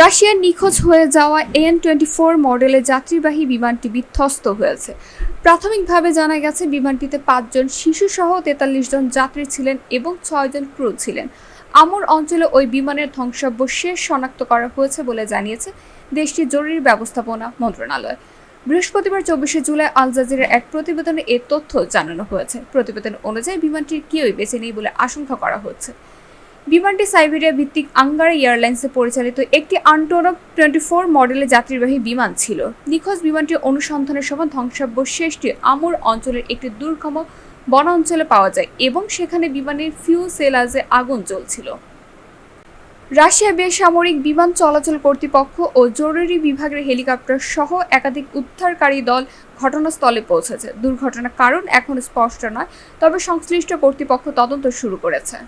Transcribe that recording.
রাশিয়ার নিখোঁজ হয়ে যাওয়া এন টোয়েন্টি ফোর মডেলের যাত্রীবাহী বিমানটি বিধ্বস্ত হয়েছে। প্রাথমিকভাবে জানা গেছে, বিমানটিতে পাঁচজন শিশুসহ তেতাল্লিশ জন যাত্রী ছিলেন এবং ছয়জন ক্রু ছিলেন। আমর অঞ্চলে ওই বিমানের ধ্বংসাবশেষ শনাক্ত করা হয়েছে বলে জানিয়েছে দেশটির জরুরি ব্যবস্থাপনা মন্ত্রণালয়। বৃহস্পতিবার চব্বিশে জুলাই আল জাজিরার এক প্রতিবেদনে এ তথ্য জানানো হয়েছে। প্রতিবেদন অনুযায়ী বিমানটির কেউই বেঁচে নেই বলে আশঙ্কা করা হচ্ছে। বিমানটি সাইবেরিয়া ভিত্তিক আঙ্গারা এয়ারলাইন্সে পরিচালিত একটি আন্টোনভ টোয়েন্টি ফোর মডেলের যাত্রীবাহী বিমান ছিল। নিখোঁজ বিমানটি অনুসন্ধানের সময় ধ্বংসাবশেষটি আমুর অঞ্চলের একটি দুর্গম বনাঞ্চলে পাওয়া যায় এবং সেখানে বিমানের ফিউসেলাজে আগুন জ্বলছিল। রাশিয়া বেসামরিক বিমান চলাচল কর্তৃপক্ষ ও জরুরি বিভাগের হেলিকপ্টার সহ একাধিক উদ্ধারকারী দল ঘটনাস্থলে পৌঁছেছে। দুর্ঘটনার কারণ এখনও স্পষ্ট নয়, তবে সংশ্লিষ্ট কর্তৃপক্ষ তদন্ত শুরু করেছে।